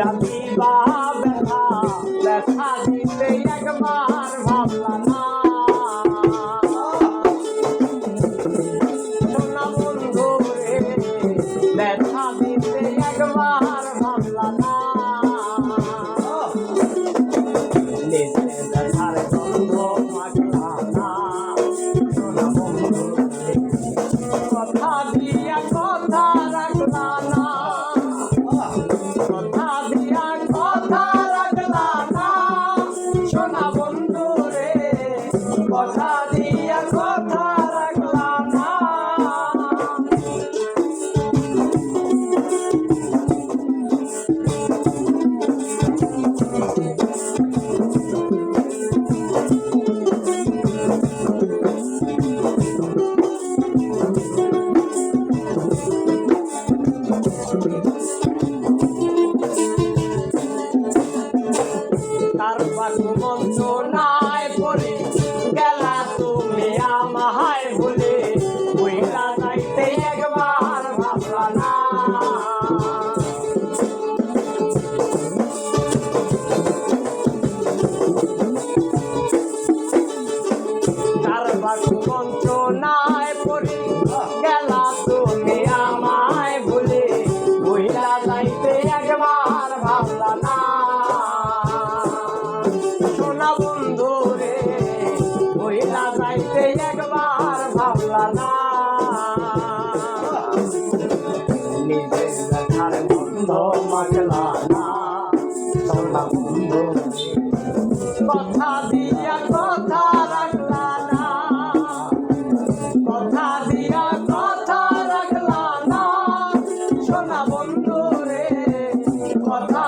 a mí. নিজের দেখার বন্ধ মাখলা না। তোলা বন্ধ কথা দিয়া কথা কথা